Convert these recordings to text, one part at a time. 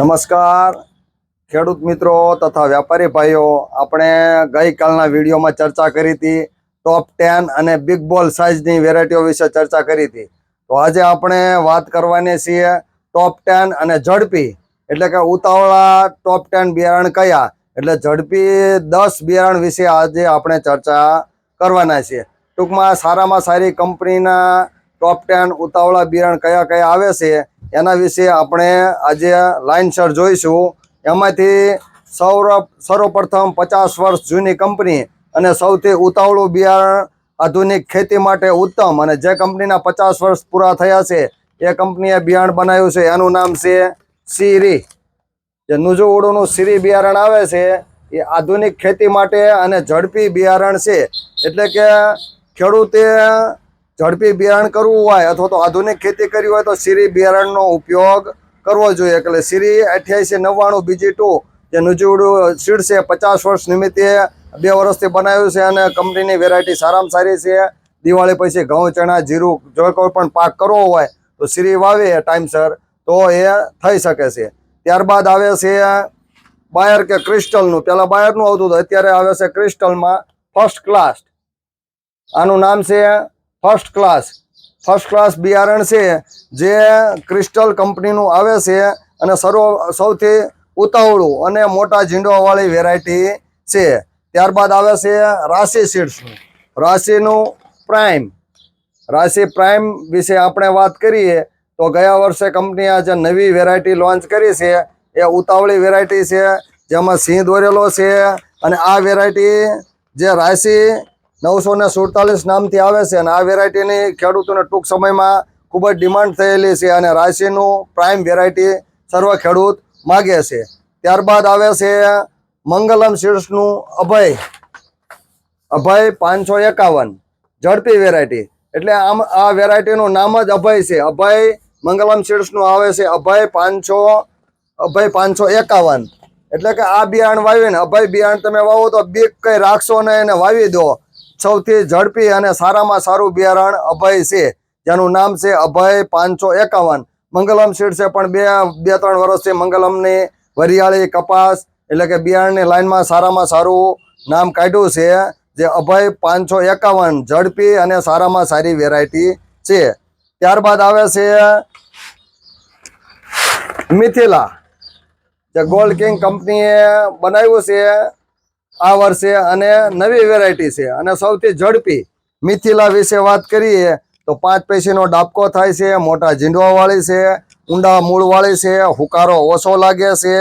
નમસ્કાર. ખેડૂત મિત્રો તથા વ્યાપારી ભાઈઓ, આપણે ગઈકાલના વિડીયોમાં ચર્ચા કરી હતી ટોપ ટેન અને બિગ બોલ સાઇઝની વેરાયટીઓ વિશે ચર્ચા કરી હતી. તો આજે આપણે વાત કરવાની છીએ ટોપ ટેન અને ઝડપી. એટલે કે ઉતાવળા ટોપ ટેન બિયારણ કયા? એટલે ઝડપી દસ બિયારણ વિશે આજે આપણે ચર્ચા કરવાના છીએ. ટૂંકમાં સારામાં સારી કંપનીના ટોપ ટેન ઉતાવળા બિયારણ કયા કયા આવે છે, એના વિશે આપણે આજે લાઇનસર જોઈશું. એમાંથી સૌર, સર્વપ્રથમ પચાસ વર્ષ જૂની કંપની અને સૌથી ઉતાવળું બિયારણ આધુનિક ખેતી માટે ઉત્તમ અને જે કંપનીના પચાસ વર્ષ પૂરા થયા છે, એ કંપનીએ બિયારણ બનાવ્યું છે. એનું નામ છે સીરી જે નુજુવડુનું સીરી બિયારણ આવે છે, એ આધુનિક ખેતી માટે અને ઝડપી બિયારણ છે. એટલે કે ખેડૂતે ઝડપી બિયારણ કરવું હોય અથવા તો આધુનિક ખેતી કરવી હોય તો સીરી બિયારણનો ઉપયોગ કરવો જોઈએ. એટલે સીરી અઠ્યાસી નવ્વાણું, બીજી ટુ, જે નુજુવડું સીડ છે, પચાસ વર્ષ નિમિત્તે બે વર્ષથી બનાવ્યું છે અને કંપનીની વેરાયટી સારામાં સારી છે. દિવાળી પછી ઘઉં, ચણા, જીરું, જો કોઈ પણ પાક કરવો હોય તો સીરી વાવીએ ટાઈમસર, તો એ થઈ શકે છે. ત્યારબાદ આવે છે બાયર કે ક્રિસ્ટલનું. પહેલાં બાયરનું આવતું હતું, અત્યારે આવે છે ક્રિસ્ટલમાં ફર્સ્ટ ક્લાસ. આનું નામ છે ફર્સ્ટ ક્લાસ ફર્સ્ટ ક્લાસ બિયારણ છે, જે ક્રિસ્ટલ કંપનીનું આવે છે અને સર્વ, સૌથી ઉતાવળું અને મોટા ઝીંડવાવાળી વેરાયટી છે. ત્યારબાદ આવે છે રાશિ સીડ્સનું રાશિનું પ્રાઇમ રાશિ પ્રાઇમ વિશે આપણે વાત કરીએ, તો ગયા વર્ષે કંપનીએ જે નવી વેરાયટી લોન્ચ કરી છે. એ ઉતાવળી વેરાયટી છે, જેમાં સિંહ દોરેલો છે અને આ વેરાયટી જે રાશિ નવસો ને સુડતાલીસ નામથી આવે છે અને આ વેરાયટીની ખેડૂતોને ટૂંક સમયમાં ખૂબ જ ડિમાન્ડ થયેલી છે અને રાશિનું પ્રાઇમ વેરાયટી સર્વ ખેડૂત માગે છે. ત્યારબાદ આવે છે મંગલમ સીડ્સનું અભય. અભય પાંચસો એકાવન. ઝડપી વેરાયટી એટલે આમ આ વેરાયટીનું નામ જ અભય છે. અભય મંગલમ સીડ્સનું આવે છે. અભય પાંચસો અભય પાંચસો એકાવન. એટલે કે આ બિયારણ વાવીને, અભય બિયારણ તમે વાવો તો બીક કંઈ રાખશો નહીં એને વાવી દો. સૌથી ઝડપી અને સારામાં સારું બિયારણ અભય છે જેનું નામ છે અભય પાંચસો એકાવન. મંગલમ સીડ છે પણ બે બે, ત્રણ વર્ષથી મંગલમની વરિયાળી કપાસ, એટલે કે બિયારણની લાઇનમાં સારામાં સારું નામ કાઢ્યું છે, જે અભય પાંચસો એકાવન, ઝડપી અને સારામાં સારી વેરાયટી છે. ત્યારબાદ આવે છે મિથિલા, જે ગોલ્ડ કિંગ કંપનીએ બનાવ્યું છે. આ વર્ષે અને નવી વેરાયટી છે. અને સૌથી ઝડપી મિથિલા વિશે વાત કરીએ તો પાંચ પૈસીનો ડાબકો થાય છે, મોટા ઝીંડવાવાળી છે, ઊંડા મૂળવાળી છે, હુકારો ઓછો લાગે છે.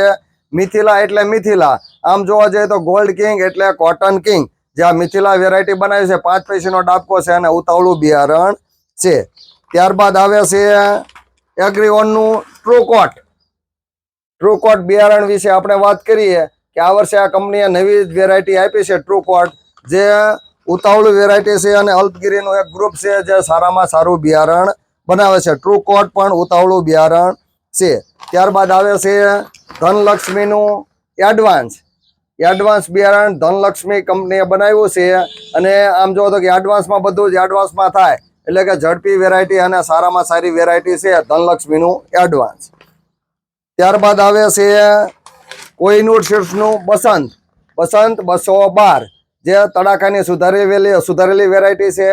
મિથિલા એટલે મિથિલા. આમ જોવા જઈએ તો ગોલ્ડ કિંગ એટલે કોટન કિંગ. જે આ મિથિલા વેરાયટી બનાવી છે, પાંચ પૈસીનો ડાબકો છે અને ઉતાવળું બિયારણ છે. ત્યારબાદ આવે છે એગ્રીઓનનું ટ્રુકોટ ટ્રુકોટ બિયારણ વિશે આપણે વાત કરીએ કે આ વર્ષે આ કંપનીએ નવી વેરાયટી આપી છે ટ્રુકોટ જે ઉતાવળું વેરાયટી છે અને અલ્પગીરીનું એક ગ્રુપ છે જે સારામાં સારું બિયારણ બનાવે છે. ટ્રુકોટ પણ ઉતાવળું બિયારણ છે. ત્યારબાદ આવે છે ધનલક્ષ્મીનું એડવાન્સ એડવાન્સ બિયારણ ધનલક્ષ્મી કંપનીએ બનાવ્યું છે અને આમ જો તો કે એડવાન્સમાં બધું જ એડવાન્સમાં થાય. એટલે કે ઝડપી વેરાયટી અને સારામાં સારી વેરાયટી છે ધનલક્ષ્મીનું એડવાન્સ ત્યારબાદ આવે છે કોઈનુર સીડ્સનું બસંત. બસંત બસો બાર. જે તડાખાની સુધારેલી સુધારેલી વેરાયટી છે.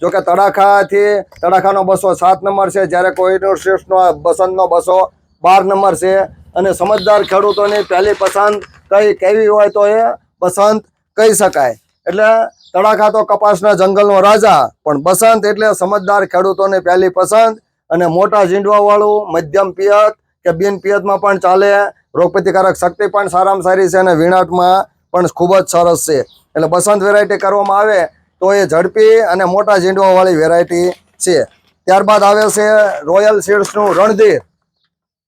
જો કે તડાખાથી, તડાખાનો બસો સાત નંબર છે. જ્યારે કોઈનુર સીડ્સનો બસંતનો બસો બાર નંબર છે. અને સમજદાર ખેડૂતોની પહેલી પસંદ કઈ કેવી હોય તો એ બસંત કહી શકાય. એટલે તડાખા તો કપાસના જંગલનો રાજા, પણ બસંત એટલે સમજદાર ખેડૂતોની પહેલી પસંદ. અને મોટા ઝીંડવાવાળું મધ્યમ પિયત કે બિન પિયતમાં પણ ચાલે રોગપ્રતિકારક શક્તિ પણ સારામાં સારી છે અને વીણાટમાં પણ ખૂબ જ સરસ છે. એટલે બસંત વેરાયટી કરવામાં આવે તો એ ઝડપી અને મોટા ઝીંડવાવાળી વેરાયટી છે. ત્યારબાદ આવે છે રોયલ સીડ્સનું રણધીર.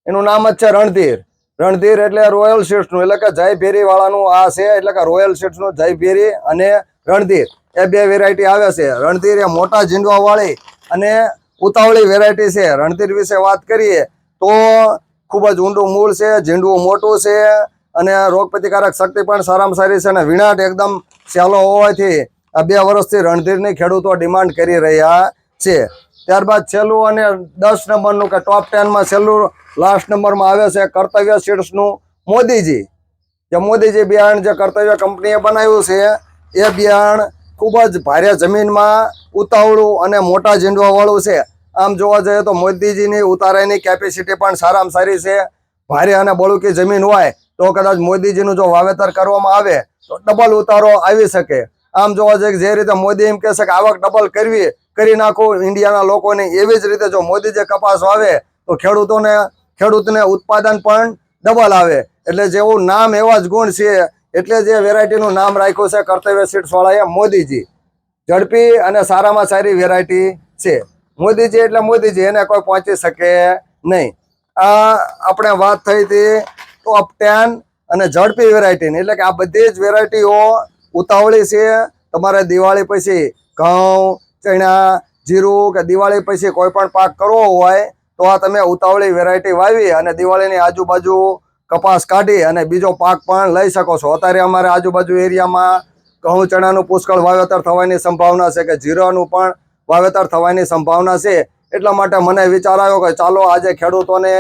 એનું નામ જ છે રણધીર. રણધીર એટલે રોયલ સીડ્સનું એટલે કે જય ભેરી વાળાનું આ છે, એટલે કે રોયલ સીડ્સનું જય ભેરી અને રણધીર. એ બે વેરાયટી આવે છે. રણધીર એ મોટા ઝીંડવાવાળી અને ઉતાવળી વેરાયટી છે. રણધીર વિશે વાત કરીએ તો ખૂબ જ ઊંડું મૂળ છે, ઝીંડવું મોટું છે અને રોગ પ્રતિકારક શક્તિ પણ સારામાં સારી છે અને વિણાટ એકદમ સહેલો હોવાથી આ બે વર્ષથી રણધીરની ખેડૂતો ડિમાન્ડ કરી રહ્યા છે. ત્યારબાદ છેલ્લું અને દસ નંબરનું કે ટોપ ટેનમાં છેલ્લું લાસ્ટ નંબરમાં આવે છે કર્તવ્ય સીડ્સનું મોદીજી. જે મોદીજી બિયારણ જે કર્તવ્ય કંપનીએ બનાવ્યું છે, એ બિયારણ ખૂબ જ ભારે જમીનમાં ઉતાવળું અને મોટા ઝીંડવાવાળું છે. આમ જોવા જઈએ તો મોદીજીની ઉતારાની કેપેસિટી પણ સારામાં સારી છે. ભારે અને બળુકી જમીન હોય તો કદાચ મોદીજીનું જો વાવેતર કરવામાં આવે તો ડબલ ઉતારો આવી શકે. આમ જોવા જઈએ જે રીતે મોદી એમ કહે છે કે આવક ડબલ કરવી, કરી નાખો. ઇન્ડિયાના લોકોની એવી જ રીતે જો મોદી જે કપાસ વાવે તો ખેડૂતોને, ખેડૂતને ઉત્પાદન પણ ડબલ આવે. એટલે જેવું નામ એવા જ ગુણ છે, એટલે જે વેરાયટીનું નામ રાખ્યું છે કર્તવ્ય સીટ્સવાળાએ મોદીજી. ઝડપી અને સારામાં સારી વેરાયટી છે. મોદીજી એટલે મોદીજી, એને કોઈ પહોંચી શકે નહીં. આ આપણે વાત થઈ હતી ટોપ ટેન અને ઝડપી વેરાયટીની એટલે કે આ બધી જ વેરાયટીઓ ઉતાવળી છે. તમારે દિવાળી પછી ઘઉં, ચણા, જીરું કે દિવાળી પછી કોઈ પણ પાક કરવો હોય, તો આ તમે ઉતાવળી વેરાયટી વાવી અને દિવાળીની આજુબાજુ કપાસ કાઢી અને બીજો પાક પણ લઈ શકો છો. અત્યારે અમારે આજુબાજુ એરિયામાં ઘઉં, ચણાનું પુષ્કળ વાવેતર થવાની સંભાવના છે કે જીરાનું પણ વાવેતર થવાની સંભાવના છે. એટલા માટે મને વિચાર આવ્યો કે ચાલો આજે ખેડૂતોને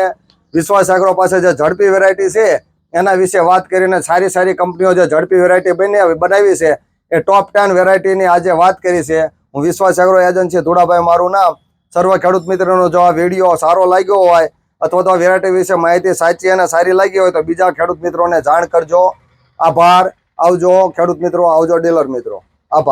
વિશ્વાસ એગ્રો પાસે જે ઝડપી વેરાયટી છે, એના વિશે વાત કરીને સારી સારી કંપનીઓ જે ઝડપી વેરાયટી બની બનાવી છે, એ ટોપ ટેન વેરાયટીની આજે વાત કરી છે. હું વિશ્વાસ એગ્રો એજન્સી ધોળાભાઈ મારું નામ. સર્વ ખેડૂત મિત્રોનો જો આ વીડિયો સારો લાગ્યો હોય અથવા તો વેરાયટી વિશે માહિતી સાચી અને સારી લાગી હોય તો બીજા ખેડૂત મિત્રોને જાણ કરજો. આભાર. આવજો ખેડૂત મિત્રો, આવજો ડીલર મિત્રો.